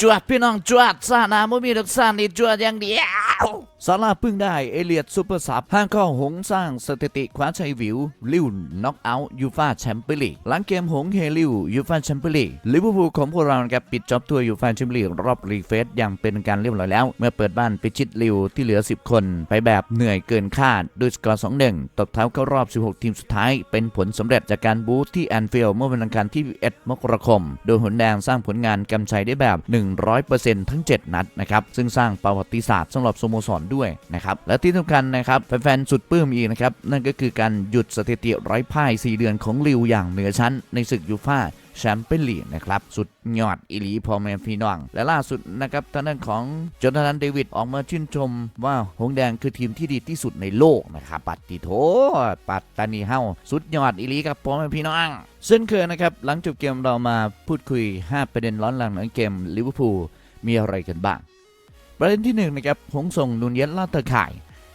จวดพี่น้องจวด ซานาไม่มีรักษานี่จวดอย่างเพึ่งได้เอเลียดซูเปอร์ซับห้างข้อหงสร้างสถิติคว้าชัยวิว ลิวน็อกเอาท์ยูฟาแชมเปี้ยนลีกหลังเกมหงเฮลิวยูฟาแชมเปี้ยนลีกลิเวอร์พูลของพวกเราครับปิดจ็อบทัวร์ยูฟาแชมเปี้ยนลีกรอบรีเฟสอย่างเป็นการเรียบร้อยแล้ว เมื่อเปิดบ้านไปชิดลิวที่เหลือ 10 คน ไปแบบเหนื่อยเกินคาดด้วยสกอร์2-1ตบเท้าเข้ารอบ 16 ทีมสุดท้าย เป็นผลสำเร็จจากการบูธที่แอนฟิลด์เมื่อวันอังคารที่1มกราคม โดยหนแดงสร้างผลงานกำชัยได้แบบ 100%ทั้ง 7 นัดนะครับซึ่งสร้างประวัติศาสตร์สำหรับสโมสรด้วยนะครับและที่สำคัญนะครับแฟนๆสุดปลื้มอีกนะครับนั่นก็คือการหยุดสถิติไร้พ่าย 4 เดือนของลิวอย่างเหนือชั้น ในศึกยูฟ่าแชมเปี้ยนลีกนะครับ สุดยอดอิลีพอแมนพี่น้อง และล่าสุดนะครับทางด้านของจอนาธานเดวิดออกมาชื่นชมว่าหงแดงคือทีมที่ดีที่สุดในโลกนะครับ ปัตติโถปัตตานีเฮาสุดยอดอิลีครับพอแม่พี่น้องเช่นเคยนะครับ หลังจบเกมเรามาพูดคุย 5 ประเด็นร้อนแรงในเกมลิเวอร์พูลมีอะไรกันบ้าง ประเด็นที่หนึ่งนะครับหงส่งนูนเย็นลาดตะข่าย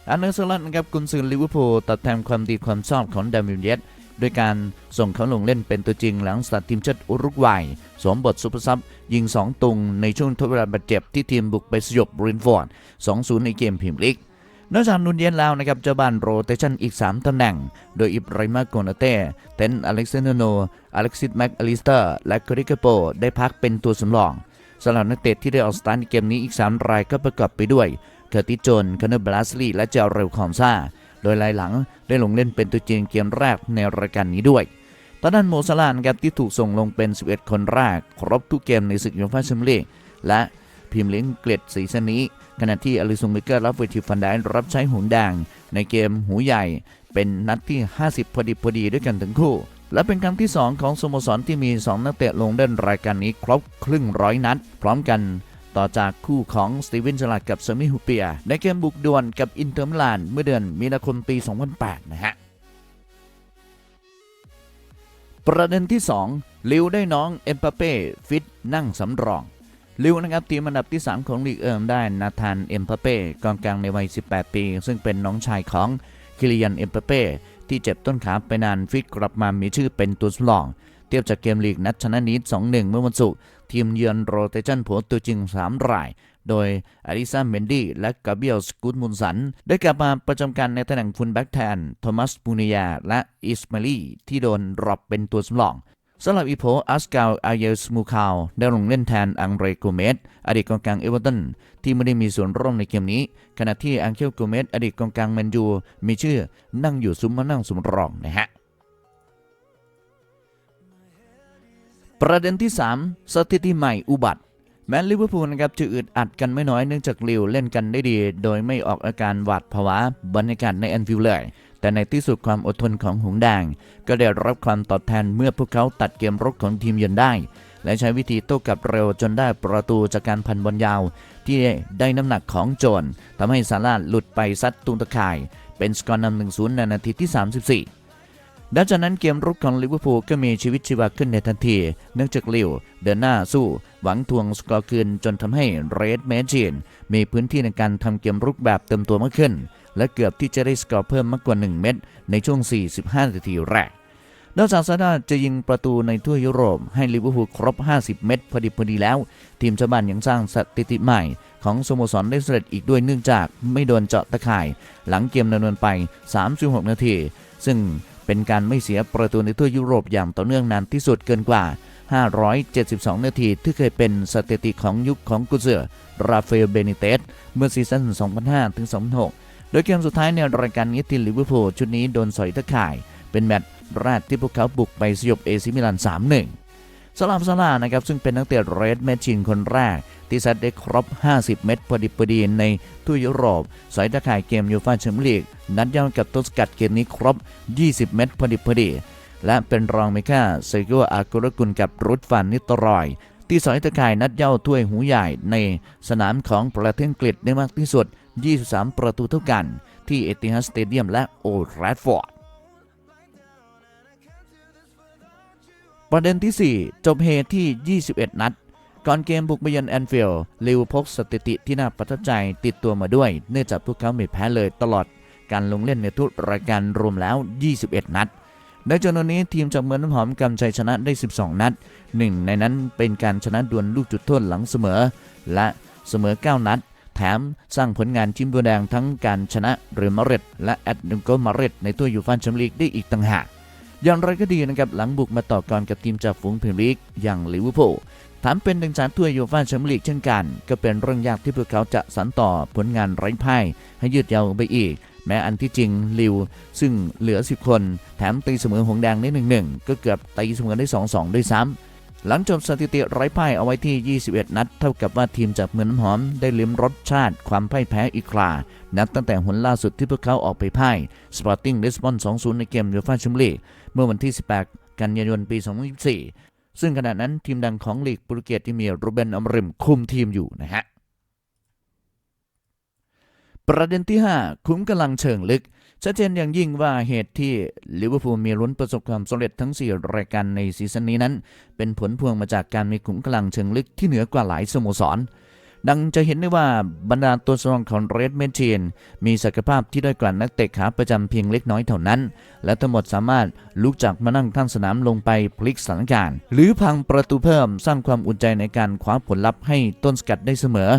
อันเนอร์สลัดนะครับกุนซือลิเวอร์พูลตอบแทนความดีความชอบของดามิเยตด้วยการส่งเขาลงเล่นเป็นตัวจริงหลังสตาร์ททีมชาติอุรุกวัยสวมบทซุปเปอร์ซับยิง 2 ตุงในช่วงทดเวลาบาดเจ็บที่ทีมบุกไปสยบบรินฟอร์ด 2-0 ในเกมพรีเมียร์ลีกนอกจากนุนเยนแล้วนะครับเจ้าบ้านโรเตชันอีก 3 ตำแหน่ง โดยอิบราฮิมาโกนาเต้เทนอเล็กซานโนอเล็กซิสแม็กอลิสเตอร์ และคริกโปได้พักเป็นตัวสำรอง สำหรับนักเตะที่ได้ออกสตาร์ทในเกมนี้อีก 3 รายก็ประกอบไปด้วย เคอร์ติจนคอนเนอร์บลัสลีและเจอเรลคอมซาโดยรายหลังได้ลงเล่นเป็นตัวจริงเกมแรกในรายการนี้ด้วยตอนนั้นโมซาลานครับที่ถูกส่งลงเป็น 11 คนแรก ครบทุกเกมในศึกยูฟ่าแชมเปี้ยนลีกและพรีเมียร์ลีกเกรดสีซันนี้ ขณะที่อลิซุงเบเกอร์รับเวทีฟันไดน์รับใช้หงแดงในเกมหูใหญ่ เป็นนัดที่ 50 พอดีพอดีด้วยกันทั้งคู่ และเป็นครั้งที่ 2 ของสโมสรที่มี 2 นักเตะลงเล่นรายการนี้ครบครึ่งร้อยนัด พร้อมกันต่อจากคู่ของสตีเวนจลาดกับเซมิฮูเปีย ในเกมบุกดวลกับอินเตอร์มิลานเมื่อเดือนมีนาคมปี 2008 นะฮะ ประเด็นที่ 2 ลิวได้น้องเอ็มปาเป้ฟิตนั่งสำรองลิวนะครับทีมอันดับที่ 3 ของลีกเอิร์มได้นาธานเอ็มปาเป้กองกลางในวัย 18 ปี ซึ่งเป็นน้องชายของคิริยันเอ็มปาเป้ ที่เจ็บต้นขาไปนานฟิตกลับมามีชื่อเป็นตัวสำรอง เทียบจากเกมลีกนัดชนะนิด2-1 เมื่อวันศุกร์ทีมเยือนโรเตชันผัวตัวจริง 3 ราย โดยอาริซาเมนดี้และกาเบียลสกูตมุนสัน ได้กลับมาประจำการในตำแหน่งฟุลแบ็กแทนโทมัสปูเนียและอิสมาลีที่โดนรอบเป็นตัวสำรอง สำหรับอีโพอัสกาลอาเยสมูคาวได้ลงเล่นแทนอังเรโกเมสอดีตกองกลางเอเวอร์ตันที่ไม่ได้มีส่วนร่วมในเกมนี้ ขณะที่อังเคิลโกเมสอดีตกองกลางแมนยูมีชื่อนั่งอยู่ซุ้มมานั่งสำรองนะฮะประเด็นที่ 3 สถิติใหม่อุบัติแม้ลิเวอร์พูลนะครับจะอึดอัดกันไม่น้อยเนื่องจากลิวเล่นกันได้ดี โดยไม่ออกอาการหวาดผวาบรรยากาศในแอนฟิลด์เลย แต่ในที่สุดความอดทนของหงแดง ก็ได้รับความตอบแทนเมื่อพวกเขาตัดเกมรุกของทีมเยือนได้ และใช้วิธีโต้กลับเร็วจนได้ประตูจากการพันบอลยาว ที่ได้น้ำหนักของโจนทำให้ซาร่าหลุดไปซัดตุงตะข่าย เป็นสกอร์นำหนึ่งศูนย์ในนาทีที่ 34 ดังจากนั้นเกมรุกของลิเวอร์พูลก็มีชีวิตชีวาขึ้นในทันที เนื่องจากลิวเดินหน้าสู้ หวังทวงสกอร์คืนจนทำให้เรดเมจินมีพื้นที่ในการทำเกมรุกแบบเต็มตัวมากขึ้น และเกือบที่จะได้สกอร์เพิ่มมากกว่า 1 เม็ดในช่วง 45 นาทีแรกนอกจากซาด้าจะยิงประตูในทั่วยุโรปให้ลิเวอร์พูลครบ 50 เม็ดพอดีพอดีแล้ว ทีมชาวบ้านยังสร้างสถิติใหม่ ของสโมสรได้สำเร็จอีกด้วยเนื่องจากไม่โดนเจาะตะข่าย หลังเกมดำเนินไป 36 นาที ซึ่ง เป็นการไม่เสียประตูในทั่วยุโรปอย่างต่อเนื่องนานที่สุดเกินกว่า 572 นาทีที่เคยเป็นสถิติของยุคของกุเซอร์ราฟาเอลเบนิเตสเมื่อซีซั่น 2005 ถึง 2006 โดยเกมสุดท้ายในรายการนี้ที่ลิเวอร์พูลชุดนี้โดนสอยตะข่าย เป็นแมตช์แรกที่พวกเขาบุกไปสยบเอซิมิลาน 3-1 สำหรับซาร่านะครับซึ่งเป็นนักเตะเรดแมชชินคนแรก ที่ซัดได้ครบ 50 เม็ดพอดีพอดีในทั่วยุโรปสอยตะข่ายเกมยูฟ่าแชมเปี้ยนลีก นัดเย้ากับต้นสกัดเกมนี้ครบ 20 เม็ดพอดีพอดี และเป็นรองไม่ค่าเซโกอากุรกุลกับรุดฟันนิตรอย ที่สอยตะข่ายนัดเย้าถ้วยหูใหญ่ในสนามของประเทศอังกฤษได้มากที่สุด 23 ประตูเท่ากัน ที่เอติฮัดสเตเดียมและโอลด์แรดฟอร์ด ประเด็นที่ 4 จบเฮที่ 21 นัด ก่อนเกมบุกไปเยือนแอนฟิลด์ลิวพกสถิติที่น่าประทับใจติดตัวมาด้วย เนื่องจากพวกเขาไม่แพ้เลยตลอดการลงเล่นในทุกรายการรวมแล้ว 21 นัดในจำนวนนี้ทีมจากเมืองน้ำหอมกำชัยชนะได้ 12 นัดหนึ่งในนั้นเป็นการชนะดวลลูกจุดโทษหลังเสมอ และเสมอ 9 นัด แถมสร้างผลงานทีมบัวแดงทั้งการชนะเรอัลมาดริดและแอตเลติโกมาดริดในตัวยูฟ่าแชมเปี้ยนลีกได้อีกต่างหาก อย่างไรก็ดีนะครับหลังบุกมาต่อกรกับทีมจากฝูงพรีเมียร์ลีกอย่างลิเวอร์พูลถามเป็นถึงสารถ้วยยูฟ่าแชมเปี้ยนลีกเช่นกัน ก็เป็นเรื่องยากที่พวกเขาจะสานต่อผลงานไร้พ่ายให้ยืดยาวไปอีก แม้อันที่จริงลิว ซึ่งเหลือ 10 คน แถมตีเสมอหงแดงได้หนึ่งหนึ่งก็เกือบตีเสมอได้ 2-2 ด้วยซ้ำหลังจบสถิติไร้พ่ายเอาไว้ที่ 21 นัด เท่ากับว่าทีมจากเมืองน้ำหอมได้ลิ้มรสชาติความพ่ายแพ้อีกครา นับตั้งแต่หนล่าสุดที่พวกเขาออกไปพ่ายสปอร์ติ้งลิสบอน2-0 ในเกมยูฟ่าแชมเปี้ยนลีกเมื่อวันที่ 18 กันยายนปี 2024 ซึ่งขณะนั้นทีมดังของลีกโปรตุเกสที่มีรูเบนอมริมคุมทีมอยู่นะฮะประเด็นที่ 5 คุ้มกำลังเชิงลึก ชัดเจนอย่างยิ่งว่าเหตุที่ลิเวอร์พูลมีลุ้นประสบความสำเร็จทั้ง 4 รายการในซีซั่นนี้นั้น เป็นผลพวงมาจากการมีขุมกำลังเชิงลึกที่เหนือกว่าหลายสโมสร ดังจะเห็นได้ว่าบรรดาตัวสำรองของเรดเมนเชนมีศักยภาพที่ด้อยกว่านักเตะขาประจำเพียงเล็กน้อยเท่านั้น และทั้งหมดสามารถลุกจากมานั่งข้างสนามลงไปพลิกสถานการณ์ หรือพังประตูเพิ่มสร้างความอุ่นใจในการคว้าผลลัพธ์ให้ต้นสกัดได้เสมอ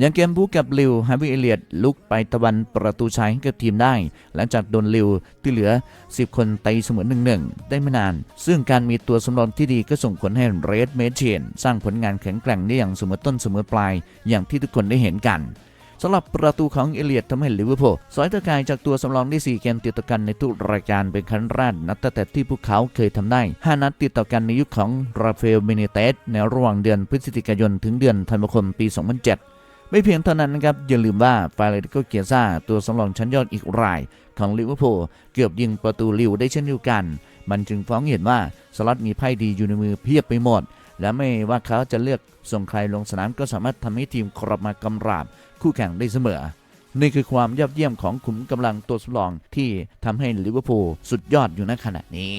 อย่างเกมบู๊กับลิวฮาวิเอเลียดลุกไปตะวันประตูชัยให้กับทีมได้ หลังจากโดนลิวที่เหลือ 10 คนตีเสมอหนึ่งหนึ่งได้ไม่นาน ซึ่งการมีตัวสำรองที่ดีก็ส่งผลให้เรดเมเชนสร้างผลงานแข็งแกร่งได้อย่างเสมอต้นเสมอปลาย อย่างที่ทุกคนได้เห็นกันสำหรับประตูของเอเลียดทำให้ลิเวอร์พูลสอยตะกายจากตัวสำรองได้ 4 เกมติดต่อกันในทุกรายการเป็นครั้งแรกนับตั้งแต่ที่พวกเขาเคยทำได้ 5 นัดติดต่อกันในยุคของราฟาเอลเบเนเตสในระหว่างเดือนพฤศจิกายนถึงเดือนธันวาคมปี 2007 ไม่เพียงเท่านั้นนะครับ อย่าลืมว่าฟาเรติโกเกียซาตัวสำรองชั้นยอดอีกรายของลิเวอร์พูลเกือบยิงประตูลิวได้เช่นเดียวกัน มันจึงฟ้องเห็นว่าสล็อตมีไพ่ดีอยู่ในมือเพียบไปหมด และไม่ว่าเขาจะเลือกส่งใครลงสนามก็สามารถทำให้ทีมกลับมากำราบคู่แข่งได้เสมอ นี่คือความยอดเยี่ยมของขุมกำลังตัวสำรองที่ทำให้ลิเวอร์พูลสุดยอดอยู่ณขณะนี้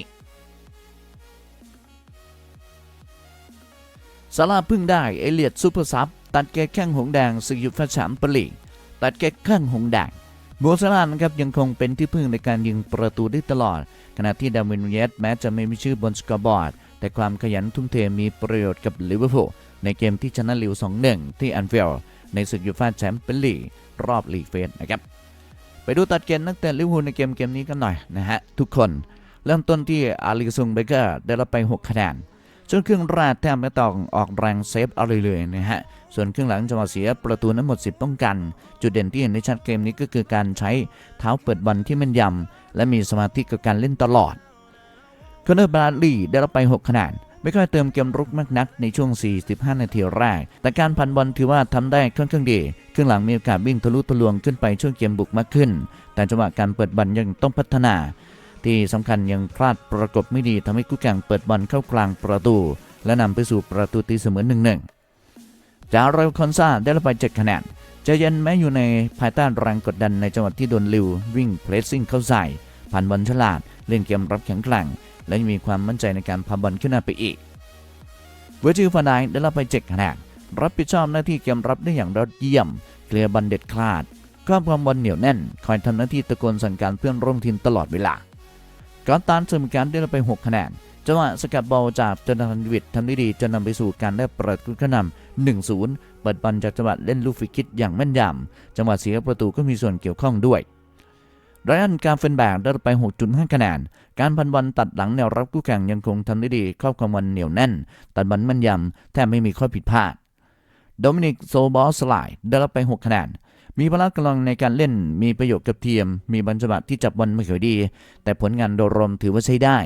ซาร่าพึ่งได้เอเลียดซูเปอร์ซับ ตัดแกแข้งหงแดงสึกยุฟาฉามปลีกตัดแกแข้งหงแดงโมซาร่าห์นะครับยังคงเป็นที่พึ่งในการยิงประตูได้ตลอด ขณะที่ดาวินนูเยสแม้จะไม่มีชื่อบนสกอร์บอร์ด แต่ความขยันทุ่มเทมีประโยชน์กับลิเวอร์พูลในเกมที่ชนะลิว 2-1 ที่แอนเฟลในศึกยูฟ่าแชมเปี้ยนลีกรอบลีกเฟสนะครับ ไปดูตัดเกณฑ์นักเตะลิเวอร์พูลในเกมเกมนี้กันหน่อยนะฮะทุกคน เริ่มต้นที่อาลิซุงเบเกอร์ได้รับไป 6 คะแนน จนครึ่งแรกแทบไม่ต้องออกแรงเซฟอะไรเลยนะฮะ ส่วนครึ่งหลังจังหวะเสียประตูนั้นหมดสิทธิ์ป้องกัน จุดเด่นที่เห็นในชัดเกมนี้ก็คือการใช้เท้าเปิดบอลที่แม่นยำและมีสมาธิกับการเล่นตลอดคอนเนอร์บราดลีย์ได้รับไป6คะแนนไม่ค่อยเติมเกมรุกมากนักในช่วง 45 นาทีแรก แต่การพันบอลถือว่าทำได้ค่อนข้างดีครึ่งหลังมีโอกาสวิ่งทะลุทะลวงขึ้นไปช่วงเกมบุกมากขึ้น แต่จังหวะการเปิดบอลยังต้องพัฒนา ที่สำคัญยังพลาดประกบไม่ดีทำให้คู่แข่งเปิดบอลเข้ากลางประตู และนำไปสู่ประตูตีเสมอหนึ่งหนึ่งจาร์ลคอนซาได้รับไป7คะแนนใจเย็นแม้อยู่ในภายใต้แรงกดดันในจังหวะที่โดนลิววิ่งเพรสซิ่งเข้าใส่ผ่านบอลฉลาด เล่นเกมรับแข็งแกร่ง และมีความมั่นใจในการพาบอลขึ้นหน้าไปอีกเวจิลฟานไดได้รับไป7คะแนนรับผิดชอบหน้าที่เกมรับได้อย่างยอดเยี่ยม เคลียร์บอลเด็ดขาดครอบความบอลเหนียวแน่น คอยทำหน้าที่ตะโกนสั่งการเพื่อนร่วมทีมตลอดเวลา กอนตานเสริมการได้ไป 6 คะแนนจังหวะสกัดบอลจากจนาธันวิททำได้ดีจนนำไปสู่การได้ประตูขึ้นนำ1-0 เปิดบอลจากจังหวะเล่นลูกฟรีคิกอย่างแม่นยำจังหวะเสียประตูก็มีส่วนเกี่ยวข้องด้วยไรอันการเฟนแบกได้ไป 6.5 คะแนน การพันบอลตัดหลังแนวรับคู่แข่งยังคงทำได้ดีครอบความบอลเหนียวแน่น ตัดบอลแม่นยำแทบไม่มีข้อผิดพลาด โดมินิกโซบอสไลด์ได้รับไป 6 คะแนน มีพละกำลังในการเล่น มีประโยชน์กับเทียม มีบรรจัตที่จับบอลไม่ค่อยดี แต่ผลงานโดยรวมถือว่าใช้ได้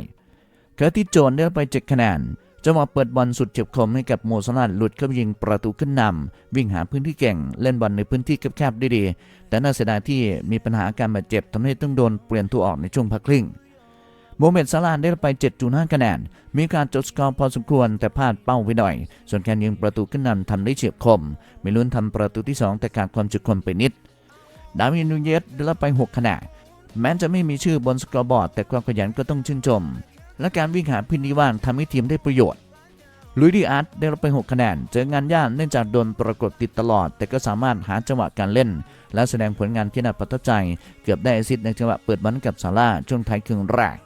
เคอร์ติโจนได้ไปเจ็ดคะแนนจังหวะเปิดบอลสุดเฉียบคมให้กับโมซาลาดหลุดเข้ายิงประตูขึ้นนำวิ่งหาพื้นที่เก่ง เล่นบอลในพื้นที่แคบๆได้ดี แต่น่าเสียดายที่มีปัญหาการบาดเจ็บทำให้ต้องโดนเปลี่ยนตัวออกในช่วงพักครึ่ง โมเมดซาลาห์ได้ไป 7.5 คะแนน มีการจดสกอร์พอสมควรแต่พลาดเป้าไปหน่อย ส่วนการยิงประตูขึ้นนำทำได้เฉียบคมไม่ลุ้นทำประตูที่ 2 แต่ขาดความจุดคมไปนิด ดาวินนูเยสได้รับไป 6 คะแนน แม้จะไม่มีชื่อบนสกอร์บอร์ด แต่ความขยันก็ต้องชื่นชม และการวิ่งหาพื้นที่ว่างทำให้ทีมได้ประโยชน์ลุยดีอาร์ตได้รับไป 6 คะแนน เจองานยากเนื่องจากโดนประกบติดตลอด แต่ก็สามารถหาจังหวะการเล่น และแสดงผลงานที่น่าประทับใจ เกือบได้แอซิสต์ในจังหวะเปิดบอลกับซาร่าช่วงท้ายครึ่งแรก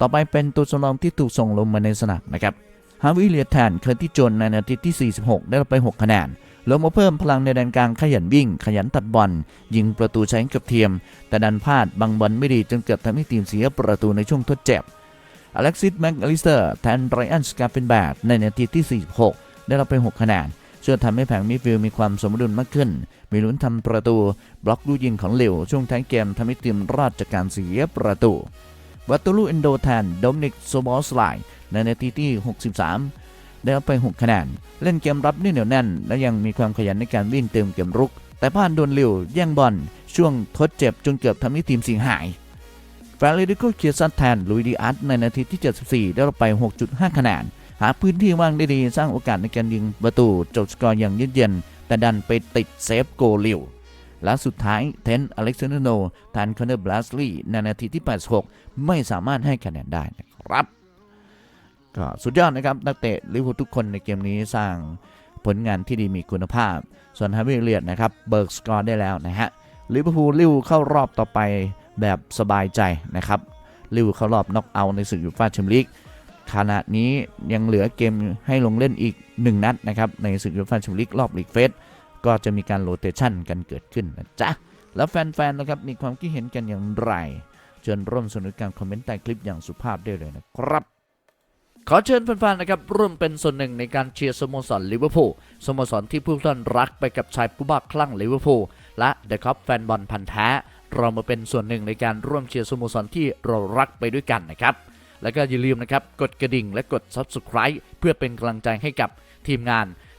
ต่อไปเป็นตัวสำรองที่ถูกส่งลงมาในสนามนะครับฮาวิเลียแทนเคอร์ติจนในนาทีที่ 46 ได้รับไป 6 คะแนนลงมาเพิ่มพลังในแดนกลางขยันวิ่ง ขยันตัดบอล ยิงประตูใช้กับเทียม แต่ดันพลาดบางบอลไม่ดีจนเกือบทำให้ทีมเสียประตูในช่วงทดเจ็บอเล็กซิสแม็กอลิสเตอร์แทนไรอันสกาเฟนแบดในนาทีที่ 46 ได้รับไป 6 คะแนนช่วยทำให้แผงมิดฟิลมีความสมดุลมากขึ้น มีลุ้นทำประตู บล็อกลูกยิงของเหลวช่วงท้ายเกมทำให้ทีมรอดจากการเสียประตู วัตตุลูเอนโดแทนโดมินิกโซบอสไลในนาทีที่ 63 ได้รับไป 6 คะแนน เล่นเกมรับได้เหนียวแน่น และยังมีความขยันในการวิ่งเติมเกมรุก แต่พลาดโดนเหลวแย่งบอลช่วงทดเจ็บจนเกือบทำให้ทีมเสียหายฟาเรดิโกเคียซันแทนลุยดีอาร์ตในนาทีที่ 74 ได้รับไป 6.5 คะแนน หาพื้นที่ว่างได้ดีสร้างโอกาสในการยิงประตูจบสกอร์อย่างเย็นเย็นแต่ดันไปติดเซฟโกลิว และสุดท้ายเทนอเล็กซานเดอร์โนแทนคอนเนอร์บลัสลีย์ในนาทีที่ 86 ไม่สามารถให้คะแนนได้นะครับ ก็สุดยอดนะครับ นักเตะลิเวอร์พูลทุกคนในเกมนี้สร้างผลงานที่ดีมีคุณภาพ ส่วนฮาวิเลียดนะครับเบิร์กสกอร์ได้แล้วนะฮะลิเวอร์พูลลิวเข้ารอบต่อไปแบบสบายใจนะครับลิวเข้ารอบน็อกเอาท์ในศึกยูฟ่าแชมเปี้ยนลีกขณะนี้ยังเหลือเกมให้ลงเล่นอีก 1 นัดนะครับในศึกยูฟ่าแชมเปี้ยนลีกรอบลีกเฟส ก็จะมีการโรเตชันกันเกิดขึ้นนะจ๊ะ แล้วแฟนๆนะครับมีความคิดเห็นกันอย่างไร เชิญร่วมสนุกการคอมเมนต์ใต้คลิปอย่างสุภาพได้เลยนะครับขอเชิญแฟนๆ นะครับร่วมเป็นส่วนหนึ่งในการเชียร์สโมสรลิเวอร์พูลสโมสรที่ผู้ท่านรักไปกับชายผู้บ้าคลั่งลิเวอร์พูลและเดอะคัพแฟนบอลพันธ์แท้ เรามาเป็นส่วนหนึ่งในการร่วมเชียร์สโมสรที่เรารักไปด้วยกันนะครับ แล้วก็อย่าลืมนะครับ กดกระดิ่งและกด Subscribe เพื่อเป็นกำลังใจให้กับทีมงาน